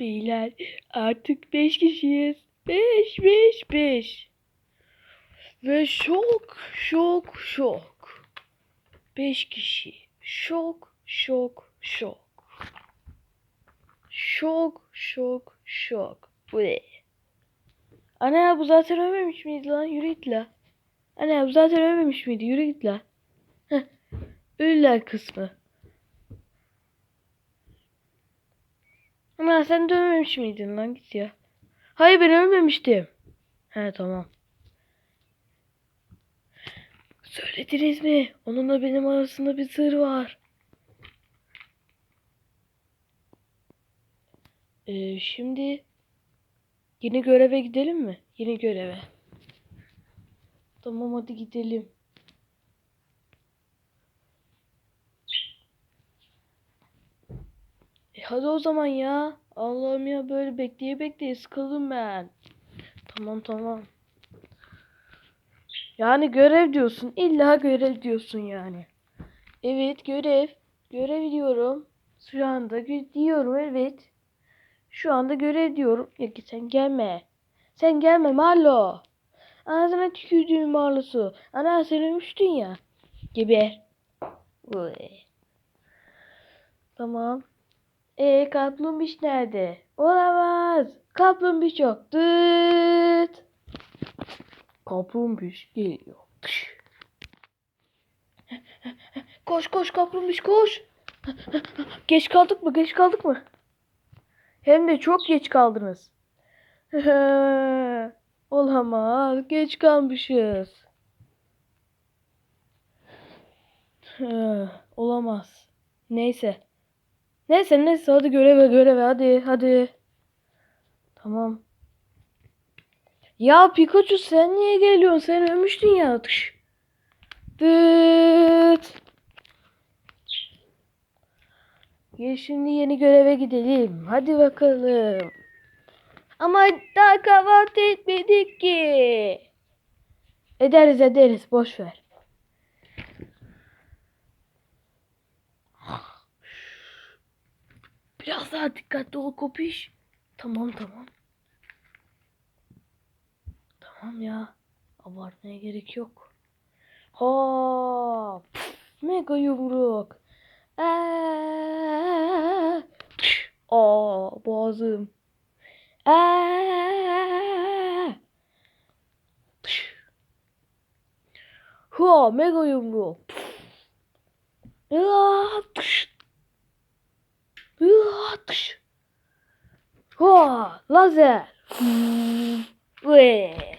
Beyler artık 5 kişiyiz. 5 5 5. Ve şok şok şok. 5 kişi. Şok şok şok. Şok şok şok. Bu ne? Ana bu zaten ölmemiş miydi lan? Yürü git la. Ana bu zaten ölmemiş miydi? Yürü git la. Heh. Ölüler kısmı. Ama sen de ölmemiş miydin lan git ya. Hayır ben ölmemiştim. He tamam. Söylediniz mi? Onunla benim arasında bir sır var. Ee, şimdi yeni göreve gidelim mi? Yeni göreve. Tamam hadi gidelim. Hadi o zaman ya. Allah'ım ya böyle bekleye bekleye sıkıldım ben. Tamam tamam. Yani görev diyorsun. İlla görev diyorsun yani. Evet görev. Görev diyorum. Şu anda diyorum evet. Şu anda görev diyorum. Ya ki sen gelme. Sen gelme Marlo. Ağzına tükürdüğüm Marlo'su. Ana sen ölmüştün ya. Geber. Uy. Tamam. E kaplumbağa nerede? Olamaz. Kaplumbağa yok. Dıt. Kaplumbağa geliyor. Tış. Koş koş kaplumbağa koş. Geç kaldık mı? Geç kaldık mı? Hem de çok geç kaldınız. Olamaz. Geç kalmışız. Olamaz. Neyse. Neyse neyse hadi göreve göreve hadi hadi. Tamam. Ya Pikachu sen niye geliyorsun? Sen ölmüştün ya. Tış. Dıt. Gel şimdi yeni göreve gidelim. Hadi bakalım. Ama daha kahvaltı etmedik ki. Ederiz ederiz boş ver. Biraz dikkatli ol kopiş. Tamam tamam. Tamam ya. Abartmaya gerek yok. Ha, mega yumruk. Aa, tış, aa boğazım. Ha, mega yumruk. Aa. Lazer. Ve.